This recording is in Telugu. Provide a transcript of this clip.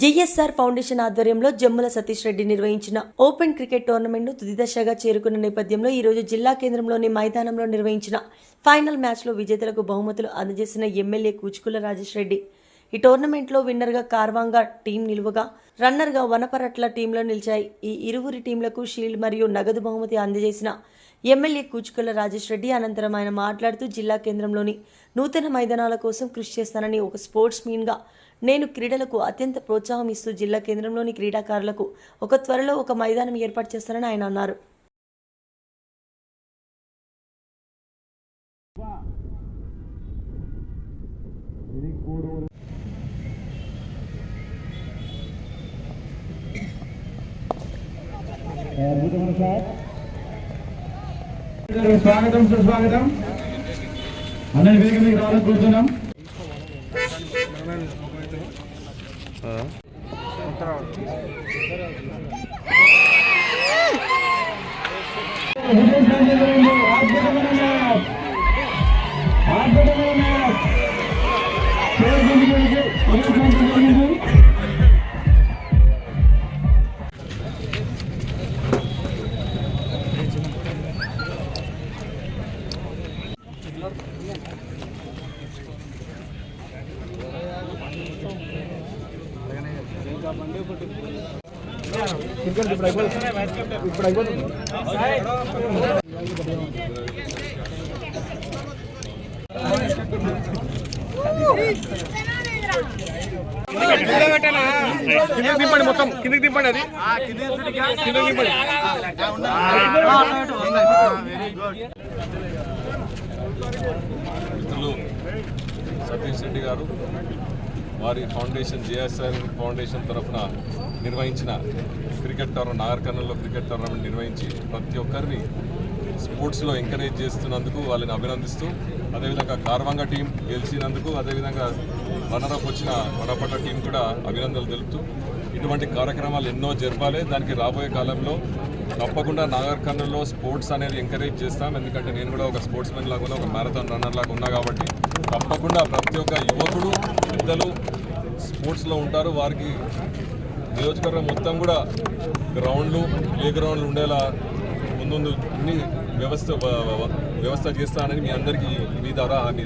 జేఎస్ఆర్ ఫౌండేషన్ ఆధ్వర్యంలో జమ్ముల సతీష్ రెడ్డి నిర్వహించిన ఓపెన్ క్రికెట్ టోర్నమెంట్ను తుది దశగా చేరుకున్న నేపథ్యంలో ఈ రోజు జిల్లా కేంద్రంలోని మైదానంలో నిర్వహించిన ఫైనల్ మ్యాచ్లో విజేతలకు బహుమతులు అందజేసిన ఎమ్మెల్యే కూచుకుల రాజేష్ రెడ్డి. ఈ టోర్నమెంట్లో విన్నర్గా కార్వాంగా టీం నిలువగా రన్నర్గా వనపరట్ల టీంలో నిలిచాయి. ఈ ఇరువురి టీంలకు షీల్డ్ మరియు నగదు బహుమతి అందజేసిన ఎమ్మెల్యే కూచుకుల రాజేష్ రెడ్డి అనంతరం ఆయన మాట్లాడుతూ జిల్లా కేంద్రంలోని నూతన మైదానాల కోసం కృషి చేస్తానని ఒక స్పోర్ట్స్ మీన్గా నేను క్రీడలకు అత్యంత ప్రోత్సాహం ఇస్తూ జిల్లా కేంద్రంలోని క్రీడాకారులకు ఒక త్వరలో ఒక మైదానం ఏర్పాటు చేస్తానని ఆయన అన్నారు. స్వాగతం సుస్వాగతం అందరి వేగం మీకు రావాలని కోరుతున్నాం అద్భుతమైన మ్యాచ్ అద్భుతమైన కిందకి దింపండి మొత్తం కిందకి దింపండి అది కిందకి దింపండి మిత్రులు సతీష్ రెడ్డి గారు వారి ఫౌండేషన్ జిఎస్ఆర్ ఫౌండేషన్ తరఫున నిర్వహించిన క్రికెట్ టోర్నమెంట్ నాగర్ క్రికెట్ టోర్నమెంట్ నిర్వహించి ప్రతి ఒక్కరిని స్పోర్ట్స్లో ఎంకరేజ్ చేస్తున్నందుకు వాళ్ళని అభినందిస్తూ అదేవిధంగా కార్వంగ టీం గెలిచినందుకు అదేవిధంగా రన్నరప్ వచ్చిన వనపట్ల టీం కూడా అభినందనలు తెలుపుతూ ఇటువంటి కార్యక్రమాలు ఎన్నో జరపాలి. దానికి రాబోయే కాలంలో తప్పకుండా నాగర్ స్పోర్ట్స్ అనేది ఎంకరేజ్ చేస్తాం. ఎందుకంటే నేను కూడా ఒక స్పోర్ట్స్ మెన్ లాగా ఉన్నా, ఒక మ్యారథాన్ రన్నర్ లాగా ఉన్నా కాబట్టి తప్పకుండా ప్రతి ఒక్క యువకుడు పెద్దలు స్పోర్ట్స్లో ఉంటారు. వారికి నియోజకవర్గం మొత్తం కూడా గ్రౌండ్లు ప్లే గ్రౌండ్లు ఉండేలా ముందు అన్ని వ్యవస్థ వ్యవస్థ చేస్తానని మీ అందరికీ మీ ద్వారా హామీ